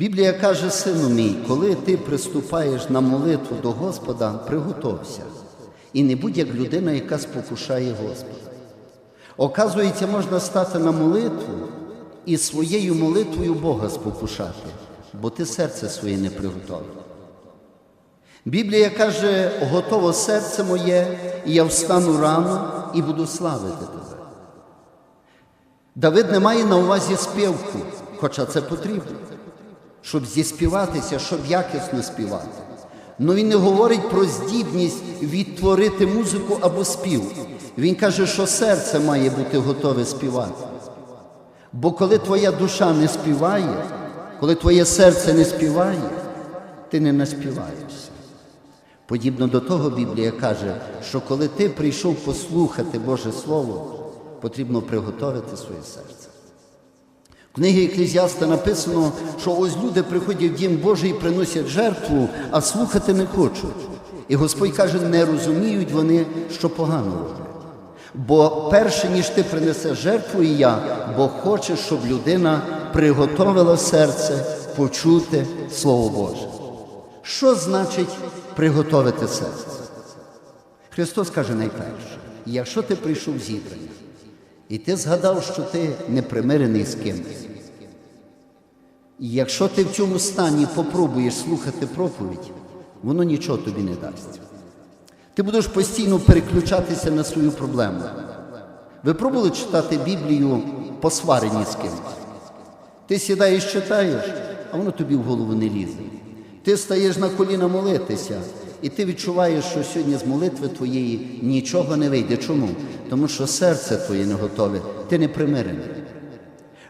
Біблія каже, сину мій, коли ти приступаєш на молитву до Господа, приготовся. І не будь як людина, яка спокушає Господа. Оказується, можна стати на молитву і своєю молитвою Бога спокушати, бо ти серце своє не приготовив. Біблія каже, готово серце моє, і я встану рано і буду славити тебе. Давид не має на увазі співку, хоча це потрібно, щоб зіспіватися, щоб якісно співати. Ну він не говорить про здібність відтворити музику або спів. Він каже, що серце має бути готове співати. Бо коли твоя душа не співає, коли твоє серце не співає, ти не наспіваєшся. Подібно до того Біблія каже, що коли ти прийшов послухати Боже Слово, потрібно приготовити своє серце. В книгі Еклезіаста написано, що ось люди приходять в дім Божий і приносять жертву, а слухати не хочуть. І Господь каже, не розуміють вони, що погано роблять. Бо перше, ніж ти принесеш жертву і я, Бог хоче, щоб людина приготовила серце почути Слово Боже. Що значить приготовити серце? Христос каже найперше, якщо ти прийшов зібрання, і ти згадав, що ти не примирений з кимось, і якщо ти в цьому стані попробуєш слухати проповідь, воно нічого тобі не дасть. Ти будеш постійно переключатися на свою проблему. Ви пробували читати Біблію по сваренні з кимось? Ти сідаєш, читаєш, а воно тобі в голову не лізе. Ти стаєш на коліна молитися, і ти відчуваєш, що сьогодні з молитви твоєї нічого не вийде. Чому? Тому що серце твоє не готове, ти не примирений.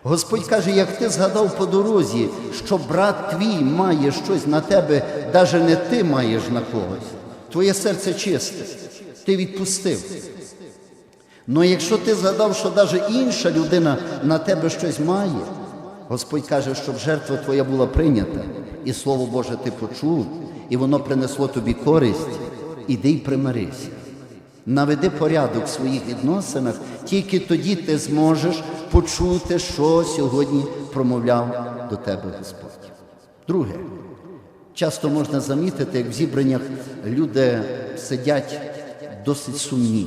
Господь каже, як ти згадав по дорозі, що брат твій має щось на тебе, навіть не ти маєш на когось. Твоє серце чисте, ти відпустив. Ну якщо ти згадав, що навіть інша людина на тебе щось має, Господь каже, щоб жертва твоя була прийнята, і Слово Боже ти почув, і воно принесло тобі користь, іди й примирися. Наведи порядок в своїх відносинах, тільки тоді ти зможеш почути, що сьогодні промовляв до тебе Господь. Друге, часто можна замітити, як в зібраннях люди сидять досить сумні.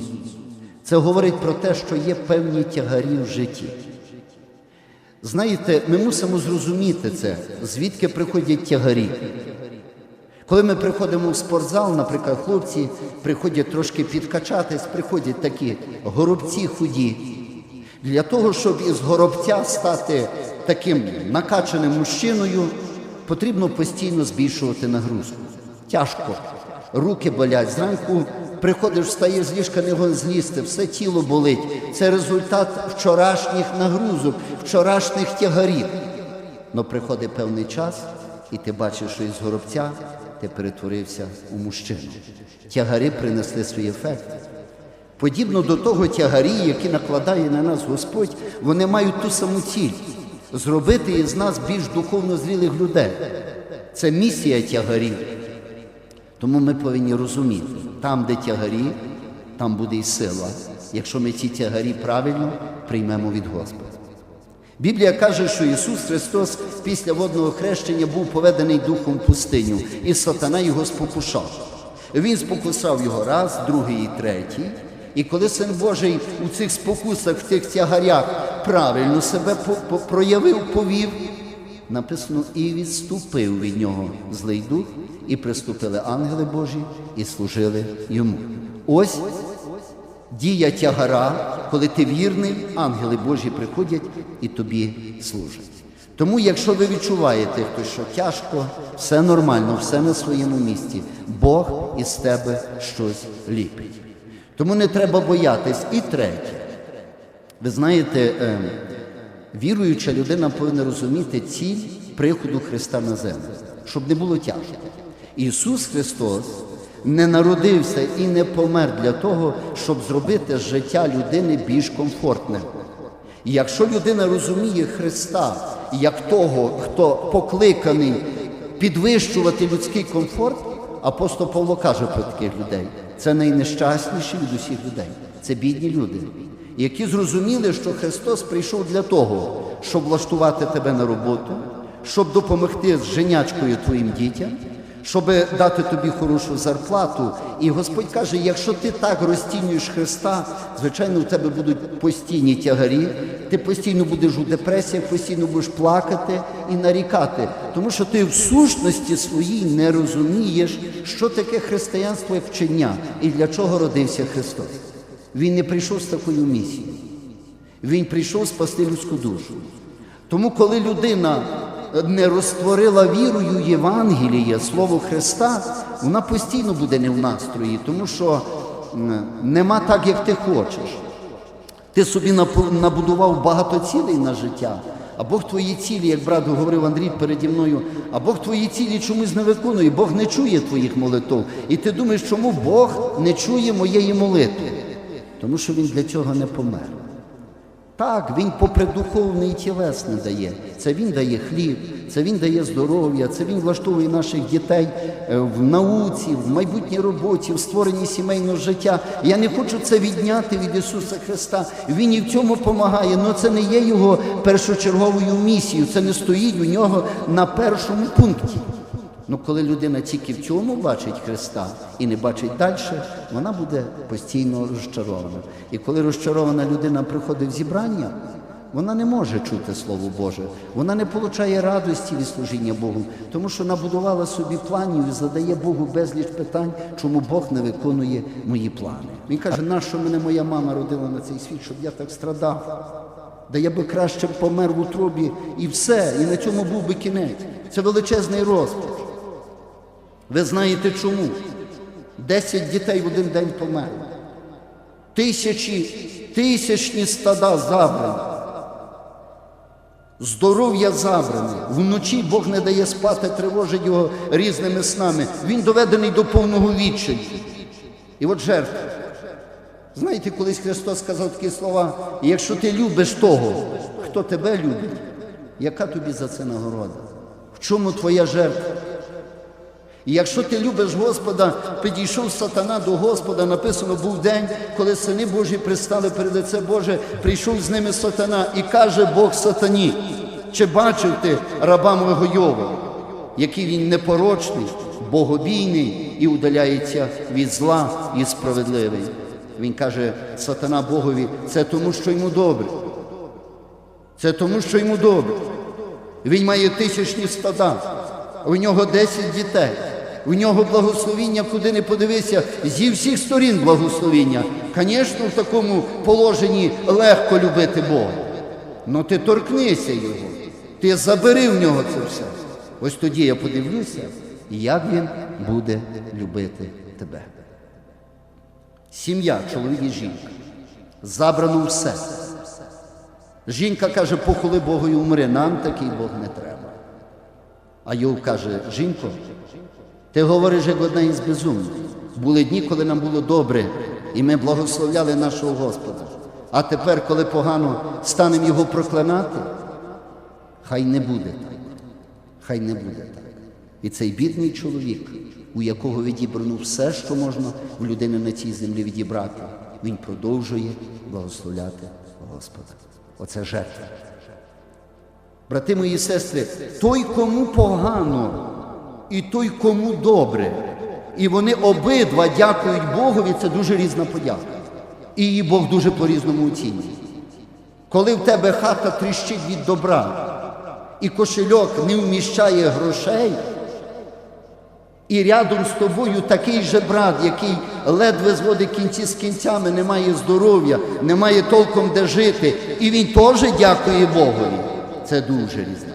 Це говорить про те, що є певні тягарі в житті. Знаєте, ми мусимо зрозуміти це, звідки приходять тягарі. Коли ми приходимо в спортзал, наприклад, хлопці приходять трошки підкачатись, приходять такі горобці худі. Для того, щоб із горобця стати таким накачаним мужчиною, потрібно постійно збільшувати нагрузку. Тяжко. Руки болять. Зранку приходиш, встаєш з ліжка, не можеш злізти, все тіло болить. Це результат вчорашніх нагрузок, вчорашніх тягарів. Но приходить певний час, і ти бачиш, що із горобця ти перетворився у мужчину. Тягарі принесли свій ефект. Подібно до того тягарі, які накладає на нас Господь, вони мають ту саму ціль зробити із нас більш духовно зрілих людей. Це місія тягарів. Тому ми повинні розуміти, там, де тягарі, там буде і сила, якщо ми ці тягарі правильно приймемо від Господа. Біблія каже, що Ісус Христос після водного хрещення був поведений духом в пустиню, і сатана його спокушав. Він спокусав його раз, другий і третій. І коли Син Божий у цих спокусах, в цих тягарях правильно себе проявив, повів, написано, і відступив від нього злий дух, і приступили ангели Божі і служили йому. Ось дія тягара, коли ти вірний, ангели Божі приходять і тобі служать. Тому, якщо ви відчуваєте, що тяжко, все нормально, все на своєму місці, Бог із тебе щось ліпить. Тому не треба боятись. І третє. Ви знаєте, е, віруюча людина повинна розуміти ціль приходу Христа на землю, щоб не було тяжко. Ісус Христос не народився і не помер для того, щоб зробити життя людини більш комфортним. І якщо людина розуміє Христа як того, хто покликаний підвищувати людський комфорт, апостол Павло каже про таких людей. Це найнещасніші від усіх людей. Це бідні люди, які зрозуміли, що Христос прийшов для того, щоб влаштувати тебе на роботу, щоб допомогти з женячкою твоїм дітям, щоб дати тобі хорошу зарплату. І Господь каже: якщо ти так розцінюєш Христа, звичайно, у тебе будуть постійні тягарі, ти постійно будеш у депресіях, постійно будеш плакати і нарікати, тому що ти в сущності своїй не розумієш, що таке християнство як вчення і для чого родився Христос. Він не прийшов з такою місією. Він прийшов спасти людську душу. Тому, коли людина не розтворила вірою Євангелія, Слово Христа, вона постійно буде не в настрої, тому що нема так, як ти хочеш. Ти собі набудував багато цілей на життя, а Бог твої цілі, як брат говорив Андрій переді мною, а Бог твої цілі чомусь не виконує, Бог не чує твоїх молитв. І ти думаєш, чому Бог не чує моєї молитви? Тому що Він для цього не помер. Так, він попри духовне і тілесне дає. Це він дає хліб, це він дає здоров'я, це він влаштовує наших дітей е, в науці, в майбутній роботі, в створенні сімейного життя. Я не хочу це відняти від Ісуса Христа. Він і в цьому допомагає, але це не є його першочерговою місією, це не стоїть у нього на першому пункті. Ну, коли людина тільки в цьому бачить Христа і не бачить далі, вона буде постійно розчарована. І коли розчарована людина приходить в зібрання, вона не може чути Слово Боже, вона не отримує радості від служіння Богу, тому що набудувала собі планів і задає Богу безліч питань, чому Бог не виконує мої плани. Він каже, нащо мене моя мама родила на цей світ, щоб я так страдав? Да я би краще помер в утробі і все, і на цьому був би кінець. Це величезний розпач. Ви знаєте чому? Десять дітей в один день померли. Тисячі, тисячні стада забрані. Здоров'я забране. Вночі Бог не дає спати, тривожить його різними снами. Він доведений до повного відчаю. І от жертва. Знаєте, колись Христос сказав такі слова: якщо ти любиш того, хто тебе любить, яка тобі за це нагорода? В чому твоя жертва? І якщо ти любиш Господа, підійшов сатана до Господа, написано, був день, коли сини Божі пристали перед лице Боже, прийшов з ними сатана і каже Бог сатані, чи бачив ти раба мого Йова, який він непорочний, богобійний і удаляється від зла і справедливий. Він каже, сатана Богові, це тому, що йому добре. Це тому, що йому добре. Він має тисячні стада, у нього 10 дітей, у нього благословіння, куди не подивися, зі всіх сторін благословіння. Звісно, в такому положенні легко любити Бога. Ну ти торкнися його, ти забери в нього це все. Ось тоді я подивлюся, як він буде любити тебе. Сім'я, чоловік і жінка. Забрано все. Жінка каже, похоли Богу і умри, нам такий Бог не треба. А Йов каже, жінко, ти говориш як одна із безумних. Були дні, коли нам було добре, і ми благословляли нашого Господа. А тепер, коли погано станемо його проклинати, хай не буде так. Хай не буде так. І цей бідний чоловік, у якого відібрано все, що можна в людини на цій землі відібрати, він продовжує благословляти Господа. Оце жертва. Брати мої сестри, той, кому погано, і той, кому добре. І вони обидва дякують Богові, це дуже різна подяка. І її Бог дуже по-різному оцінює. Коли в тебе хата тріщить від добра, і кошельок не вміщає грошей, і рядом з тобою такий же брат, який ледве зводить кінці з кінцями, не має здоров'я, не має толком де жити, і він теж дякує Богові. Це дуже подяка.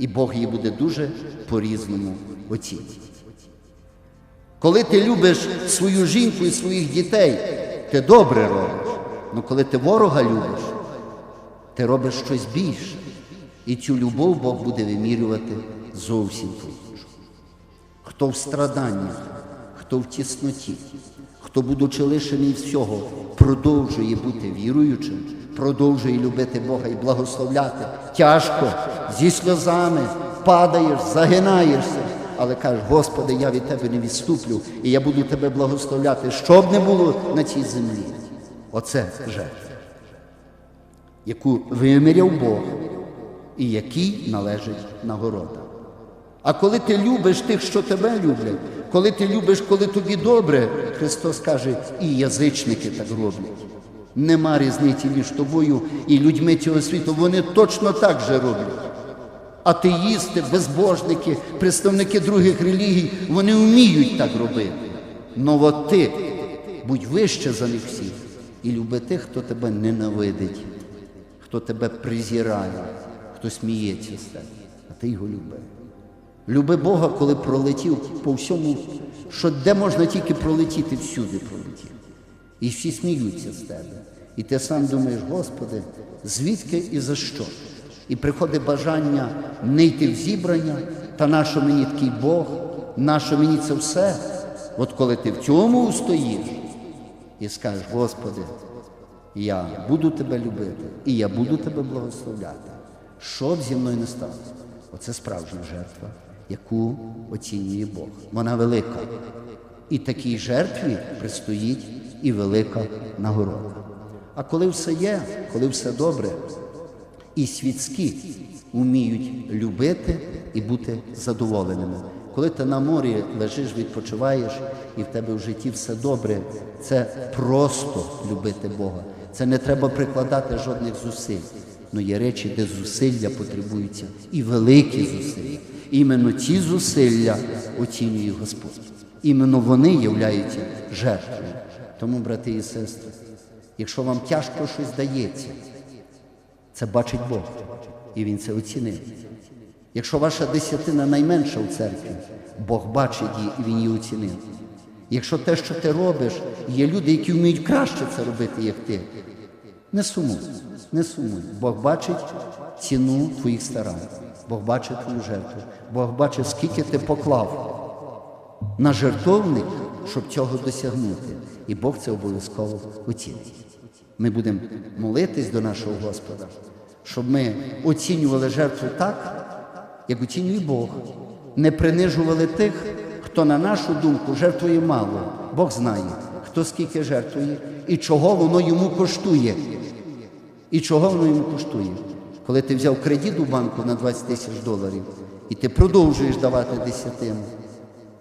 І Бог її буде дуже по-різному оцінювати. Коли ти любиш свою жінку і своїх дітей, ти добре робиш. Але коли ти ворога любиш, ти робиш щось більше. І цю любов Бог буде вимірювати зовсім по-іншому. Хто в страданнях, хто в тісноті, хто, будучи лишений всього, продовжує бути віруючим, продовжує любити Бога і благословляти. Тяжко, зі сльозами, падаєш, загинаєшся, але кажеш, Господи, я від Тебе не відступлю, і я буду Тебе благословляти, що б не було на цій землі. Оце жертва, яку виміряв Бог і якій належить нагорода. А коли ти любиш тих, що тебе люблять, коли ти любиш, коли тобі добре, Христос каже, і язичники так роблять. Нема різниці між тобою і людьми цього світу. Вони точно так же роблять. Атеїсти, безбожники, представники других релігій, вони вміють так робити. Но ти будь вище за них всіх і люби тих, хто тебе ненавидить, хто тебе презирає, хто сміється з тебе, а ти його люби. Люби Бога, коли пролетів по всьому, що де можна тільки пролетіти, всюди пролетів. І всі сміються з тебе. І ти сам думаєш, Господи, звідки і за що? І приходить бажання не йти в зібрання, та нащо мені такий Бог, нащо мені це все? От коли ти в цьому устоїш і скажеш, Господи, я буду тебе любити, і я буду тебе благословляти. Що б зі мною не сталося? Оце справжня жертва, яку оцінює Бог. Вона велика. І такій жертві пристоїть і велика нагорода. А коли все є, коли все добре, і світські вміють любити і бути задоволеними. Коли ти на морі лежиш, відпочиваєш, і в тебе в житті все добре, це просто любити Бога. Це не треба прикладати жодних зусиль. Ну є речі, де зусилля потребуються, і великі зусилля. Іменно ці зусилля оцінює Господь. Іменно вони являються жертвою. Тому, брати і сестри, якщо вам тяжко щось дається, це бачить Бог, і Він це оцінив. Якщо ваша десятина найменша у церкві, Бог бачить її і Він її оцінив. Якщо те, що ти робиш, є люди, які вміють краще це робити, як ти, не сумуй, не сумуй. Бог бачить ціну твоїх старань, Бог бачить твою жертву, Бог бачить, скільки ти поклав на жертовник, щоб цього досягнути. І Бог це обов'язково оцінить. Ми будемо молитись до нашого Господа, щоб ми оцінювали жертву так, як оцінює Бог. Не принижували тих, хто, на нашу думку, жертвує мало. Бог знає, хто скільки жертвує і чого воно йому коштує. І чого воно йому коштує? Коли ти взяв кредит у банку на 20 тисяч доларів, і ти продовжуєш давати десятину.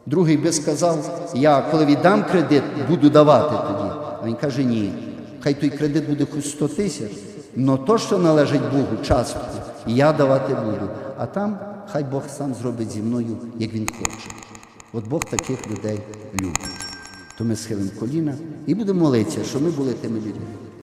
Другий би сказав, я коли віддам кредит, буду давати тоді. А він каже, ні. Хай той кредит буде хоч 100 тисяч, але то, що належить Богу, частку, я давати буду. А там хай Бог сам зробить зі мною, як він хоче. От Бог таких людей любить. То ми схилимо коліна і будемо молитися, що ми були тими людьми.